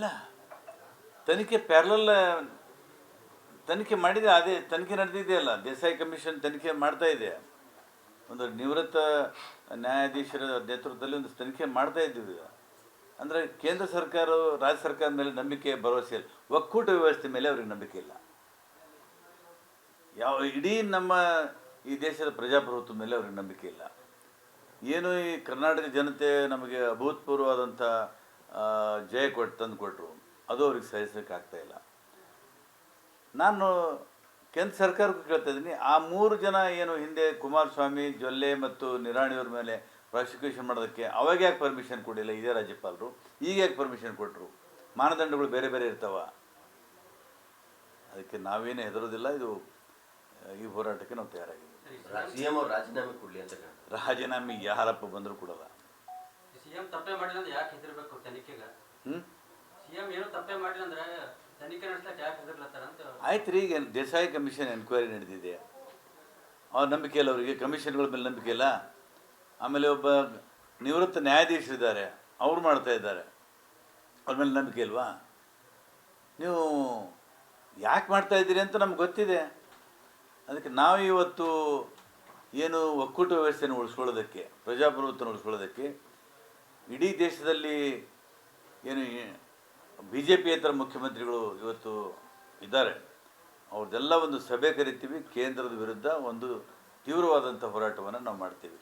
ಅಲ್ಲ, ತನಿಖೆ ಪ್ಯಾರಲಲ್ ತನಿಖೆ ಮಾಡಿದೆ, ಅದೇ ತನಿಖೆ ನಡೆದಿದೆಯಲ್ಲ, ದೇಸಾಯಿ ಕಮಿಷನ್ ತನಿಖೆ ಮಾಡ್ತಾ ಇದೆ. ಒಂದು ನಿವೃತ್ತ ನ್ಯಾಯಾಧೀಶರ ನೇತೃತ್ವದಲ್ಲಿ ಒಂದು ತನಿಖೆ ಮಾಡ್ತಾ ಇದ್ದೀವಿ. ಅಂದರೆ ಕೇಂದ್ರ ಸರ್ಕಾರ, ರಾಜ್ಯ ಸರ್ಕಾರದ ಮೇಲೆ ನಂಬಿಕೆ, ಭರವಸೆ ಇಲ್ಲ. ಒಕ್ಕೂಟ ವ್ಯವಸ್ಥೆ ಮೇಲೆ ಅವ್ರಿಗೆ ನಂಬಿಕೆ ಇಲ್ಲ. ಯಾವ, ಇಡೀ ನಮ್ಮ ಈ ದೇಶದ ಪ್ರಜಾಪ್ರಭುತ್ವದ ಮೇಲೆ ಅವ್ರಿಗೆ ನಂಬಿಕೆ ಇಲ್ಲ. ಏನು ಈ ಕರ್ನಾಟಕ ಜನತೆ ನಮಗೆ ಅಭೂತಪೂರ್ವವಾದಂಥ ಜಯ ಕೊಟ್ಟು ತಂದು ಕೊಟ್ಟರು ಅದು ಅವ್ರಿಗೆ ಸಹಿಸೋಕ್ಕಾಗ್ತಾ ಇಲ್ಲ. ನಾನು ಕೇಂದ್ರ ಸರ್ಕಾರಕ್ಕೂ ಕೇಳ್ತಾ ಇದ್ದೀನಿ ಆ ಮೂರು ಜನ ಏನು ಹಿಂದೆ ಕುಮಾರಸ್ವಾಮಿ ಜೊಲ್ಲೆ ಮತ್ತು ನಿರಾಣಿಯವ್ರ ಮೇಲೆ ಪ್ರಾಸಿಕ್ಯೂಷನ್ ಮಾಡೋದಕ್ಕೆ ಅವಾಗ ಯಾಕೆ ಪರ್ಮಿಷನ್ ಕೊಡಿಲ್ಲ ಇದೇ ರಾಜ್ಯಪಾಲರು. ಈಗ ಯಾಕೆ ಪರ್ಮಿಷನ್ ಕೊಟ್ಟರು ಮಾನದಂಡಗಳು ಬೇರೆ ಬೇರೆ ಇರ್ತಾವ. ಅದಕ್ಕೆ ನಾವೇನು ಹೆದರೋದಿಲ್ಲ. ಇದು ಈ ಹೋರಾಟಕ್ಕೆ ನಾವು ತಯಾರಾಗಿದ್ದೀವಿ. ರಾಜೀನಾಮೆ ಕೊಡಲಿ ಅಂತ. ರಾಜೀನಾಮೆ ಯಾರಪ್ಪ ಬಂದರೂ ಕೊಡಲ್ಲ. ಸಿಎಂ ತಪ್ಪೇ ಮಾಡಿಲ್ಲ ಅಂದ್ರೆ ಯಾಕೆ ಹೆದರ್ಬೇಕು ತನಿಖೆಗೆ? ಸಿಎಂ ಏನು ತಪ್ಪೇ ಮಾಡಿಲ್ಲ ಅಂದ್ರೆ ತನಿಖೆ ನಡೆಸಕ್ಕೆ ಯಾಕೆ ಹೆದರ್ಲತ್ತಾರ ಅಂತ ಆಯ್ತು ರೀ ಈಗ ದೇಸಾಯಿ ಕಮಿಷನ್ ಎನ್ಕ್ವೈರಿ ನಡೆದಿದೆ. ಅವ್ರ ನಂಬಿಕೆ ಇಲ್ಲ ಅವರಿಗೆ ಕಮಿಷನ್ಗಳ ಮೇಲೆ ನಂಬಿಕೆ ಇಲ್ಲ. ಆಮೇಲೆ ಒಬ್ಬ ನಿವೃತ್ತ ನ್ಯಾಯಾಧೀಶರಿದ್ದಾರೆ ಅವ್ರು ಮಾಡ್ತಾ ಇದ್ದಾರೆ. ಅವ್ರ ಮೇಲೆ ನಂಬಿಕೆ ಇಲ್ವಾ? ನೀವು ಯಾಕೆ ಮಾಡ್ತಾ ಇದ್ದೀರಿ ಅಂತ ನಮ್ಗೆ ಗೊತ್ತಿದೆ. ಅದಕ್ಕೆ ನಾವು ಇವತ್ತು ಏನು ಒಕ್ಕೂಟ ವ್ಯವಸ್ಥೆಯನ್ನು ಉಳಿಸ್ಕೊಳ್ಳೋದಕ್ಕೆ ಪ್ರಜಾಪ್ರಭುತ್ವನ ಉಳಿಸ್ಕೊಳ್ಳೋದಕ್ಕೆ ಇಡೀ ದೇಶದಲ್ಲಿ ಏನು ಬಿ ಜೆ ಪಿಯೇತರ ಮುಖ್ಯಮಂತ್ರಿಗಳು ಇವತ್ತು ಇದ್ದಾರೆ. ಅವ್ರದ್ದೆಲ್ಲ ಒಂದು ಸಭೆ ಕರಿತೀವಿ, ಕೇಂದ್ರದ ವಿರುದ್ಧ ಒಂದು ತೀವ್ರವಾದಂಥ ಹೋರಾಟವನ್ನು ನಾವು ಮಾಡ್ತೀವಿ.